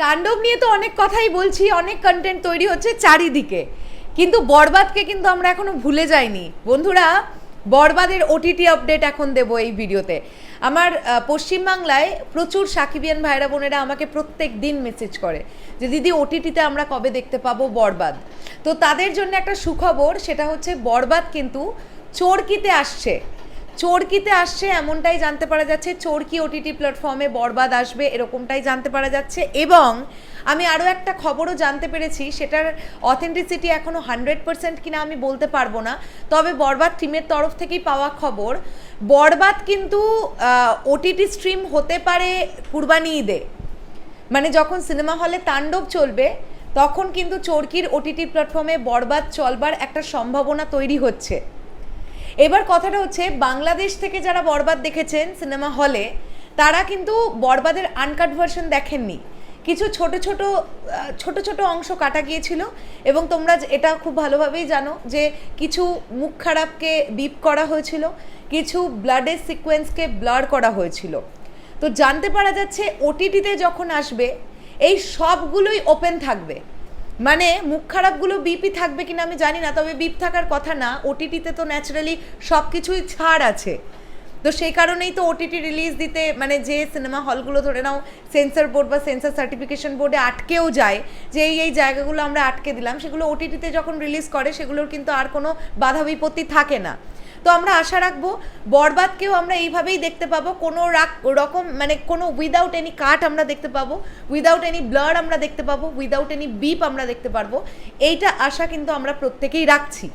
তাণ্ডব নিয়ে তো অনেক কথাই বলছি, অনেক কন্টেন্ট তৈরি হচ্ছে চারিদিকে। কিন্তু বরবাদকে কিন্তু আমরা এখনও ভুলে যাইনি। বন্ধুরা, বরবাদের ওটিটি আপডেট এখন দেব এই ভিডিওতে। আমার পশ্চিমবাংলায় প্রচুর সাকিবিয়ান ভাইরা বোনেরা আমাকে প্রত্যেক দিন মেসেজ করে যে, দিদি ওটিটিতে আমরা কবে দেখতে পাবো বরবাদ? তো তাদের জন্য একটা সুখবর, সেটা হচ্ছে বরবাদ কিন্তু চরকিতে আসছে। চোরকিতে আসছে, এমনটাই জানতে পারা যাচ্ছে। চোরকি ওটিটি প্ল্যাটফর্মে বরবাদ আসবে, এরকমটাই জানতে পারা যাচ্ছে। এবং আমি আরও একটা খবরও জানতে পেরেছি, সেটার অথেন্টিসিটি এখনও হান্ড্রেড পার্সেন্ট কিনা আমি বলতে পারব না। তবে বরবাদ টিমের তরফ থেকেই পাওয়া খবর, বরবাদ কিন্তু ওটিটি স্ট্রিম হতে পারে কুরবানি ঈদে। মানে যখন সিনেমা হলে তাণ্ডব চলবে, তখন কিন্তু চরকির ওটিটি প্ল্যাটফর্মে বরবাদ চলবার একটা সম্ভাবনা তৈরি হচ্ছে। এবার কথাটা হচ্ছে, বাংলাদেশ থেকে যারা বরবাদ দেখেছেন সিনেমা হলে, তারা কিন্তু বরবাদের আনকাট ভার্সন দেখেননি। কিছু ছোট ছোট ছোট ছোট অংশ কাটা গিয়েছিল এবং তোমরা এটা খুব ভালোভাবেই জানো যে, কিছু মুখ খারাপকে বিপ করা হয়েছিল, কিছু ব্লাডের সিকোয়েন্সকে ব্লার করা হয়েছিল। তো জানতে পারা যাচ্ছে ওটিটিতে যখন আসবে, এই সবগুলোই ওপেন থাকবে। মানে মুখ খারাপগুলো বিপি থাকবে কিনা আমি জানি না, তবে বিপ থাকার কথা না ওটিটিতে তো ন্যাচারালি সব কিছুই ছাড় আছে। তো সেই কারণেই তো ওটিটি রিলিজ দিতে মানে যে সিনেমা হলগুলো ধরে নাও সেন্সর বোর্ড বা সেন্সর সার্টিফিকেশন বোর্ডে আটকেও যায়, যে এই এই জায়গাগুলো আমরা আটকে দিলাম, সেগুলো ওটিটিতে যখন রিলিজ করে, সেগুলোর কিন্তু আর কোনো বাধা বিপত্তি থাকে না। তো আমরা আশা রাখব, বরবাদকেও আমরা এইভাবেই দেখতে পাবো। কোনো রাক- রকম মানে কোনো উইদাউট এনি কাট আমরা দেখতে পাবো। উইদাউট এনি ব্লার আমরা দেখতে পাবো। উইদাউট এনি বিপ আমরা দেখতে পারব। এইটা আশা কিন্তু আমরা প্রত্যেকেই রাখছি।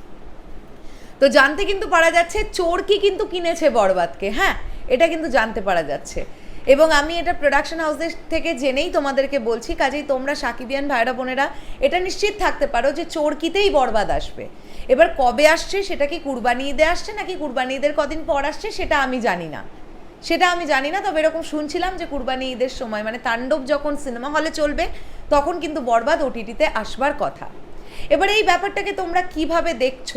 তো জানতে কিন্তু পারা যাচ্ছে, চোরকি কিন্তু কিনেছে বরবাদকে হ্যাঁ? এটা কিন্তু জানতে পারা যাচ্ছে। এবং আমি এটা প্রোডাকশন হাউসের থেকে জেনেই তোমাদেরকে বলছি, কাজেই তোমরা সাকিবিয়ান ভাইরা বোনেরা, এটা নিশ্চিত থাকতে পারো যে চোরকিতেই বরবাদ আসবে। এবার কবে আসছে সেটা কি কুরবানি ঈদে আসছে নাকি কুরবানি ঈদের কদিন পর আসছে সেটা আমি জানি না। সেটা আমি জানি না, তবে এরকম শুনছিলাম যে কুরবানি ঈদের সময় মানে তাণ্ডব যখন সিনেমা হলে চলবে, তখন কিন্তু বরবাদ ওটিটিতে আসবার কথা। এবার এই ব্যাপারটাকে তোমরা কীভাবে দেখছ?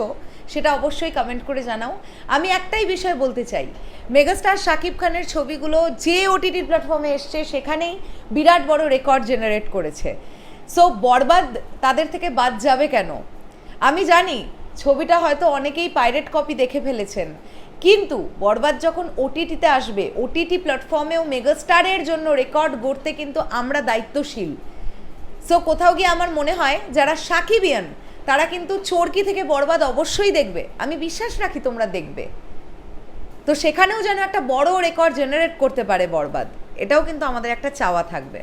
সেটা অবশ্যই কমেন্ট করে জানাও। আমি একটাই বিষয় বলতে চাই। মেগাস্টার শাকিব খানের ছবিগুলো যে ওটিটি প্ল্যাটফর্মে এসছে, সেখানেই বিরাট বড় রেকর্ড জেনারেট করেছে। সো বরবাদ তাদের থেকে বাদ যাবে কেন? আমি জানি, ছবিটা হয়তো অনেকেই পাইরেট কপি দেখে ফেলেছেন। কিন্তু বরবাদ যখন ওটিটিতে আসবে ওটিটি প্ল্যাটফর্মেও মেগাস্টারের জন্য রেকর্ড গড়তে কিন্তু আমরা দায়িত্বশীল। সো কোথাও গিয়ে আমার মনে হয়, যারা সাকিবিয়ান তারা কিন্তু চোরকি থেকে বরবাদ অবশ্যই দেখবে। আমি বিশ্বাস রাখি তোমরা দেখবে। তো সেখানেও যেন একটা বড় রেকর্ড জেনারেট করতে পারে বরবাদ। এটাও কিন্তু আমাদের একটা চাওয়া থাকবে।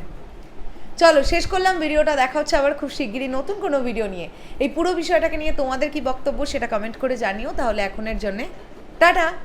চলো, শেষ করলাম ভিডিওটা। দেখা হচ্ছে আবার খুব শিগগিরই নতুন কোনো ভিডিও নিয়ে। এই পুরো বিষয়টাকে নিয়ে তোমাদের কি বক্তব্য সেটা কমেন্ট করে জানিও। তাহলে এখনের জন্যে টাটা!